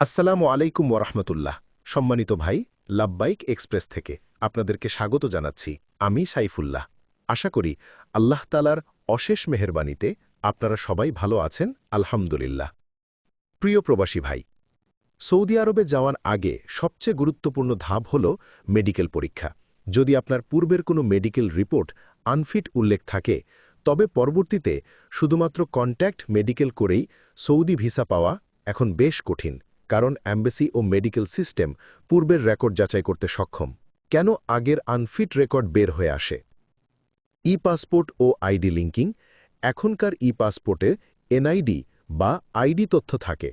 আসসালামু আলাইকুম ওরহমতুল্লাহ সম্মানিত ভাই লাব্বাইক এক্সপ্রেস থেকে আপনাদেরকে স্বাগত জানাচ্ছি আমি সাইফুল্লাহ। আশা করি আল্লাহ তালার অশেষ মেহরবানিতে আপনারা সবাই ভালো আছেন, আলহামদুলিল্লাহ। প্রিয় প্রবাসী ভাই, সৌদি আরবে যাওয়ার আগে সবচেয়ে গুরুত্বপূর্ণ ধাপ হল মেডিকেল পরীক্ষা। যদি আপনার পূর্বের কোনো মেডিকেল রিপোর্ট আনফিট উল্লেখ থাকে, তবে পরবর্তীতে শুধুমাত্র কন্ট্যাক্ট মেডিকেল করেই সৌদি ভিসা পাওয়া এখন বেশ কঠিন। কারণ অ্যাম্বাসি ও মেডিকেল সিস্টেম পূর্বের রেকর্ড যাচাই করতে সক্ষম। কেন আগের আনফিট রেকর্ড বের হয়ে আসে? ই পাসপোর্ট ও আইডি লিঙ্কিং। এখনকার ই পাসপোর্টে এনআইডি বা আইডি তথ্য থাকে।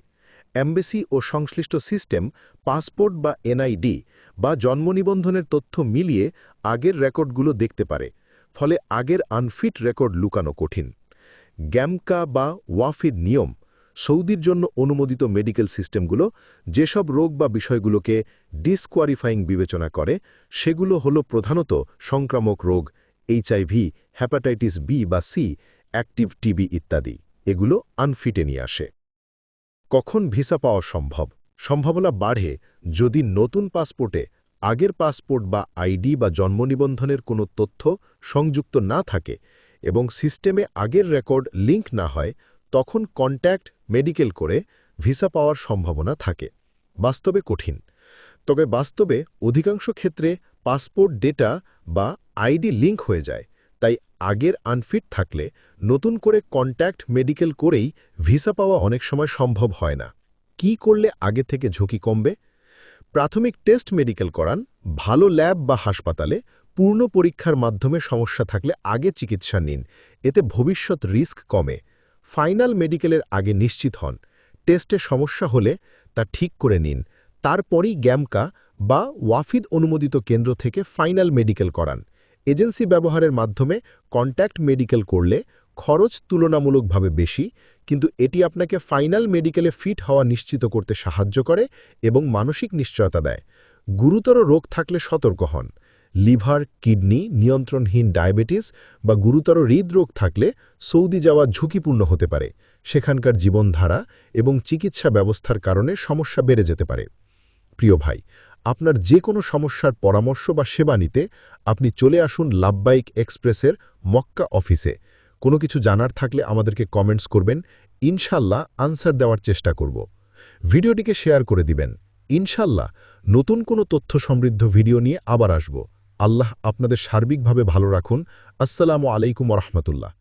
অ্যাম্বাসি ও সংশ্লিষ্ট সিস্টেম পাসপোর্ট বা এনআইডি বা জন্ম নিবন্ধনের তথ্য মিলিয়ে আগের রেকর্ডগুলো দেখতে পারে, ফলে আগের আনফিট রেকর্ড লুকানো কঠিন। গ্যামকা বা ওয়াফিদ নিয়ম সৌদির জন্য অনুমোদিত মেডিকেল সিস্টেমগুলো, যেসব রোগ বা বিষয়গুলোকে ডিসকোয়ারিফাইং বিবেচনা করে, সেগুলো হল প্রধানত সংক্রামক রোগ এইচআইভি হ্যাপাটাইটিস বি বা সি, অ্যাক্টিভ টিবি ইত্যাদি। এগুলো আনফিটে নিয়ে আসে। কখন ভিসা পাওয়া সম্ভব? সম্ভাবনা বাড়ে যদি নতুন পাসপোর্টে আগের পাসপোর্ট বা আইডি বা জন্ম নিবন্ধনের কোনো তথ্য সংযুক্ত না থাকে এবং সিস্টেমে আগের রেকর্ড লিঙ্ক না হয় তখন কন্ট্যাক্ট মেডিকেল করে ভিসা পাওয়ার সম্ভাবনা থাকে। বাস্তবে কঠিন। তবে বাস্তবে অধিকাংশ ক্ষেত্রে পাসপোর্ট ডেটা বা আইডি লিঙ্ক হয়ে যায়। তাই আগের আনফিট থাকলে নতুন করে কন্ট্যাক্ট মেডিকেল করেই ভিসা পাওয়া অনেক সময় সম্ভব হয় না। কি করলে আগে থেকে ঝুঁকি কমবে? প্রাথমিক টেস্ট মেডিকেল করান, ভালো ল্যাব বা হাসপাতালে পূর্ণ পরীক্ষার মাধ্যমে সমস্যা থাকলে আগে চিকিৎসা নিন। এতে ভবিষ্যৎ রিস্ক কমে। ফাইনাল মেডিকেলের আগে নিশ্চিত হন। টেস্টে সমস্যা হলে তা ঠিক করে নিন। তারপরই গ্যামকা বা ওয়াফিদ অনুমোদিত কেন্দ্র থেকে ফাইনাল মেডিকেল করান। এজেন্সি ব্যবহারের মাধ্যমে কন্ট্যাক্ট মেডিকেল করলে খরচ তুলনামূলকভাবে বেশি, কিন্তু এটি আপনাকে ফাইনাল মেডিকেলে ফিট হওয়া নিশ্চিত করতে সাহায্য করে এবং মানসিক নিশ্চয়তা দেয়। গুরুতর রোগ থাকলে সতর্ক হন। লিভার, কিডনি, নিয়ন্ত্রণহীন ডায়াবেটিস বা গুরুতর হৃদরোগ থাকলে সৌদি যাওয়া ঝুঁকিপূর্ণ হতে পারে। সেখানকার জীবনধারা এবং চিকিৎসা ব্যবস্থার কারণে সমস্যা বেড়ে যেতে পারে। প্রিয় ভাই, আপনার যে কোনো সমস্যার পরামর্শ বা সেবা নিতে আপনি চলে আসুন লাভবাইক এক্সপ্রেসের মক্কা অফিসে। কোনো কিছু জানার থাকলে আমাদেরকে কমেন্টস করবেন, ইনশাল্লাহ আনসার দেওয়ার চেষ্টা করব। ভিডিওটিকে শেয়ার করে দিবেন। ইনশাল্লাহ নতুন কোনো তথ্য সমৃদ্ধ ভিডিও নিয়ে আবার আসব। আল্লাহ আপনাদের সার্বিকভাবে ভালো রাখুন। আসসালামু আলাইকুম রহমতুল্লাহ।